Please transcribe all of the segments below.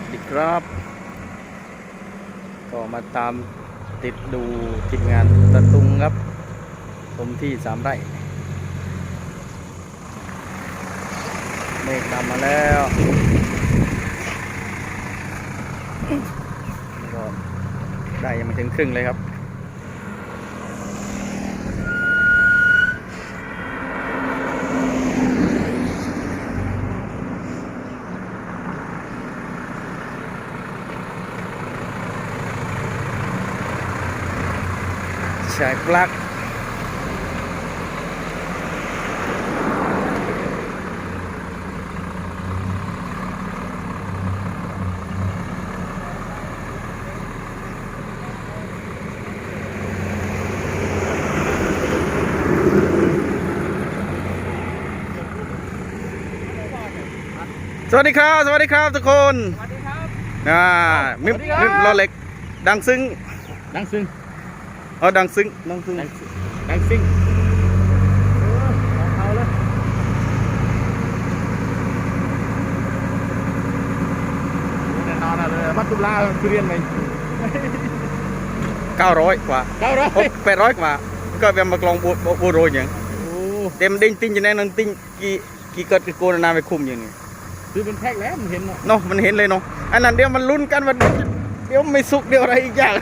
วัสดีครับ ก็มาตามติดดูทีมงานตะตุงครับสมที่สามไร่เมฆดำมาแล้วก็ได้ยังไม่ถึงครึ่งเลยครับ ใช้ปลั๊กสวัสดีครับ สวัสดีครับทุกคน สวัสดีครับ อ่ามิมสวัสดีครับมิมรอเล็ก ดังซึ้ง ดังซึ่ง เออดังซึ้งดังซึ้งดังดังซิ่งเอาเลยแน่นอนอะเลยมัตตุลาคือเรียนไหมเก้าร้อยกว่าเก้าร้อยแปดร้อยกว่าก็เป็นมากลองบัวบัวโรยอย่างโอ้เต็มดิ้งติ้งจะแน่นอนติ้งกี่กี่เกิดกี่โกนนาไปคุมอย่างนี้คือเป็นแพ็กแล้วมันเห็นเนาะเนาะมันเห็นเลยเนาะอันนั้นเดี๋ยวมันลุ้นกันว่าเดี๋ยวไม่สุกเดี๋ยวอะไรอีกอย่าง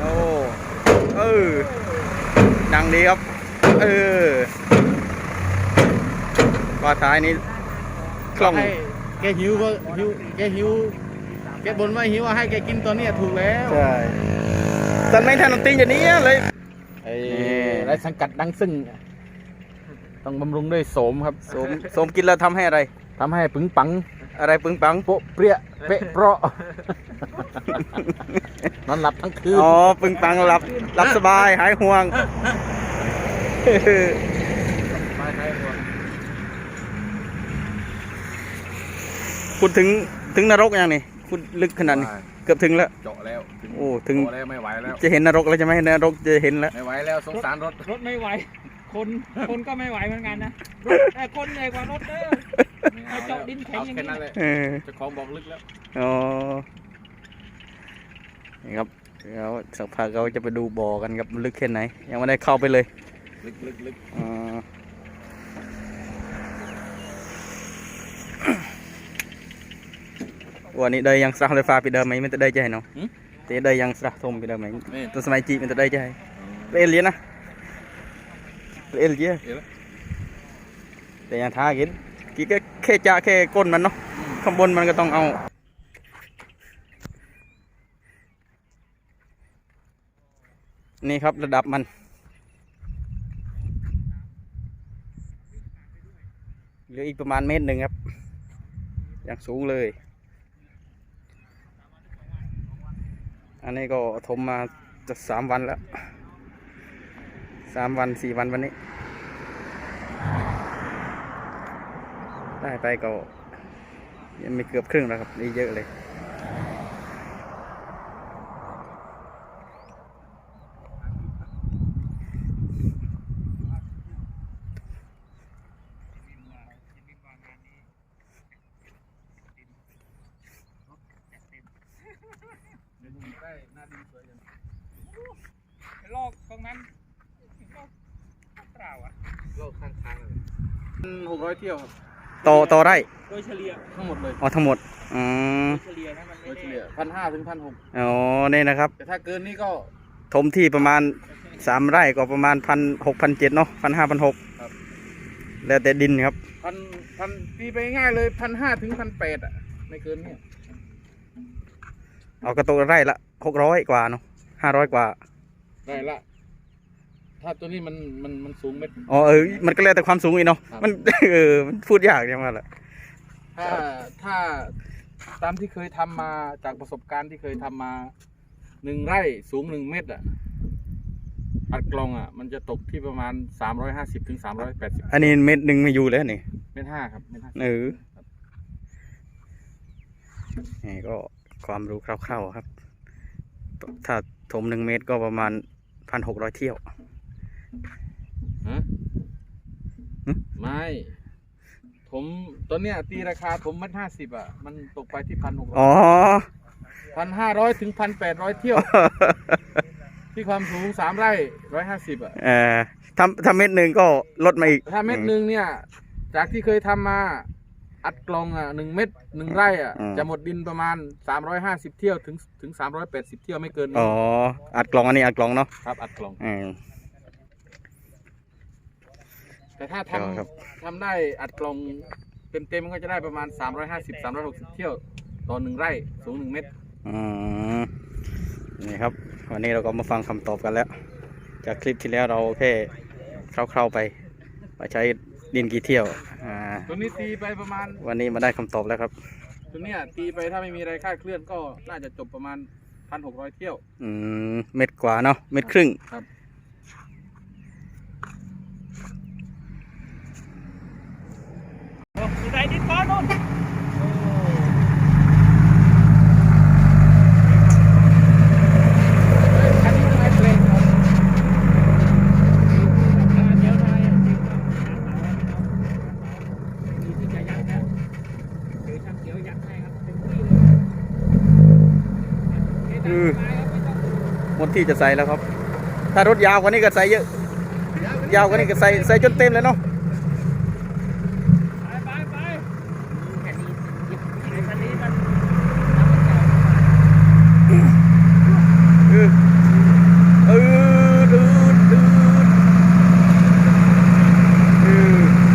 โอ้เออดั งดีครับเออก็ท้ายนี้คล่อง ให้แกหิวก็หิวแกหิวแกบ่นว่าหิวว่าให้แกกินตอนเนี้ยถูกแล้วใช่แต่ไม่ทันติ้งอย่างนี้เลย ไอ้นี่ ไรสังกัดดังซึ่ง ต้องบำรุงด้วยโสมครับสมสมกินแล้วทำให้อะไร ทำให้ปึงปัง อะไรปึงปัง โปะเปรี้ยเป๊ะเปราะ นอนหลับทั้งคืน อ๋อ ปึงปังหลับหลับสบายหายห่วง คุณถึงถึงนรกยังนี่คุณลึกขนาดนี้ เกือบถึงแล้ว เจาะแล้วโอ้ถึงเจาะแล้วไม่ไหวแล้ว จะเห็นนรกแล้วใช่ไหมนรกจะเห็นแล้ว ไม่ไหวแล้วสงสารรถ รถไม่ไหว คนคนก็ไม่ไหวเหมือนกันนะรถแต่คนเหนื่อยกว่ารถเด้อเอาเจาะดินแข็งอย่างนี้เแค่นั้นเลยเออเจ้าของบอกลึกแล้วอ๋อนี่ครับเดี๋ยวสักพักเราจะไปดูบ่อกันครับมันลึกแค่ไหน ยังไม่ได้เข้าไปเลย ลึกลึกลึกอ๋อวันนี้ได้ยังสระไฟฟ้าไปเดิมไหมไม่ได้ใจเนาะแต่ได้ยังสระทมไปเดิมไหมนี่ตัวสมัยจีมันจะได้ใจเอเลียนนะเอเลียเห็นแล้วแต่ยังท้ากินกี่ก็แค่จะแค่ก้นมันเนาะข้างบนมันก็ต้องเอา นี่ครับระดับมัน เห ลืออีกประมาณเมตรหนึ่งครับ อย่างสูงเลย อันนี้ก็ถมมาจะสามวันแล้วสามวันสี่วันวันนี้ ได้ไปก็ยังไม่เกือบครึ่งแล้วครับนี่เยอะเลย ได้หน้าดินสวยจัง ลอกตรงนั้นลอกเปล่าอะ โลกข้างทางเลย หกร้อยเที่ยวครับต่อต่อไร่โดยเฉลี่ยทั้งหมดเลยอ๋อทั้งหมดอืมโดยเฉลี่ยนะมันโดไม่ยเฉได้ลี่ยพันห้าถึงพันหกอ๋อนี่นะครับ แต่ถ้าเกินนี่ก็ ถมที่ประมาณสามไร่ก็ประมาณพันหกพันเจ็ดเนาะพันห้าพันหกครับ แล้วแต่ดินครับ พันพันตีไปง่ายเลยพันห้าถึงพันแปดอะ ไม่เกินเนี่ยเอากระตุกไร่ละหกร้อยกว่าเนาะห้าร้อยกว่าได้ละ ถ้าตัวนี้มันมันมันสูงเม็ด อ๋อเออมันก็แล้วแต่ความสูงอีกเนาะครับ มัน เออมันพูดยากจังว่าแหละถ้าถ้าตามที่เคยทำมาจากประสบการณ์ที่เคยทำมาหนึ่งไร่สูงหนึ่งเมตรอะอัดกลองอะ มันจะตกที่ประมาณสามร้อยห้าสิบถึงสามร้อยแปดสิบอันนี้เม็ดหนึ่งไม่อยู่แล้วนี่ เมตรห้าครับเมตรห้าเออนี่ก็ความรู้คร่าวๆครับ ถ้าถมหนึ่งเมตรก็ประมาณพันหกร้อยเที่ยว ฮะหึไม่ผมตอนเนี้ยตีราคาผมมันห้าสิบอะ มันตกไปที่พันหกร้อ๋ออยพันห้าร้อยถึงพันแปดร้อยเที่ยว ที่ความสูงสามไร่ร้อยห้าสิบอะ เออทำทำเม็ดหนึ่งก็ลดมาอีกถ้าเม็ดหนึ่งเนี่ย จากที่เคยทำมาอัดกลองอะหนึ่งเม็ดหนึ่งไร่อะ จะหมดดินประมาณสามร้อยห้าสิบเที่ยวถึงถึงสามร้อยแปดสิบเที่ยวไม่เกินนี้อ๋อ อัดกล่องอันนี้อัดกล่องเนาะครับอัดกลอง อืม แต่ถ้าทครับำทำได้อัดกลองเต็มเต็มๆมันก็จะได้ประมาณ 350 360 เที่ยว ต่อหนึ่งไร่สูงหนึ่งเมตร อืมนี่ครับ วันนี้เราก็มาฟังคำตอบกันแล้ว จากคลิปที่แล้วเราแค่คร่าวๆไปว่าใช้ดินกี่เที่ยวอ่าตัวนี้ตีไปประมาณ วันนี้มาได้คำตอบแล้วครับ ตัวเนี้ยตีไปถ้าไม่มีอะไรคลาดเคลื่อนก็น่าจะจบประมาณ 1,600 เที่ยว อืมเม็ดกว่าเนาะเม็ดครึ่งครับ โอ้ยได้ดินก้อนนู่นคันนี้ทำไมเปลงครับอ่าเดี๋ยวนา นนหมดที่จะใส่แล้วครับ ถ้ารถยาวกว่านี้ก็ใส่เยอะ ยาวกว่านี้ก็ใส่ใส่จนเต็มเลยเนาะ ไปไปไปแค่นี้ไอ้คันนี้มัน เออเออดูดดูดเออ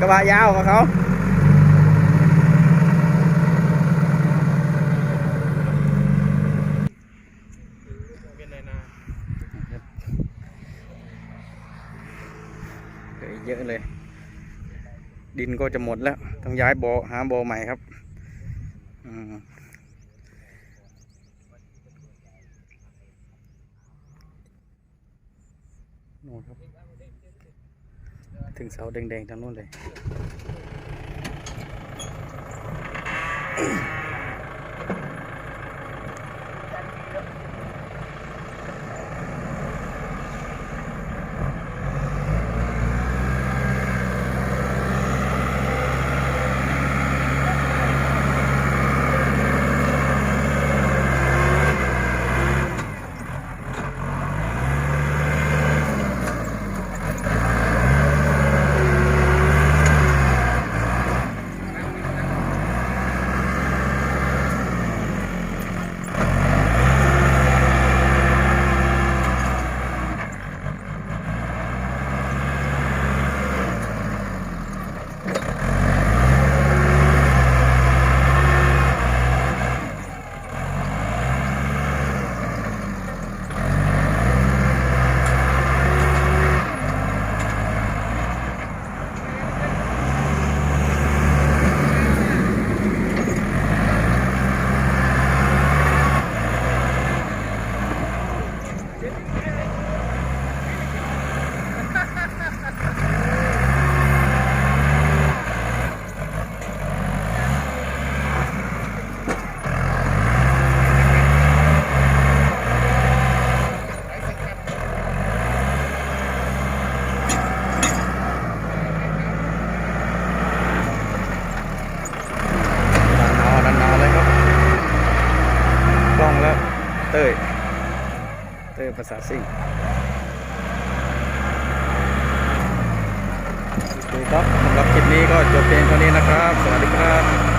กระบะยาวของเขาเยอะเลย ดินก็จะหมดแล้ว ต้องย้ายบ่อหาบ่อใหม่ครับ อืมนู่นครับ ถึงเสาแดงๆทางนู้นเลย ดันหนาวดันหนาวเลยครับกล้องแล้ว เต้ย เต้ย ภาษาซิ่งดูครับสำหรับคลิปนี้ก็จบเพียงเท่านี้นะครับ สวัสดีครับ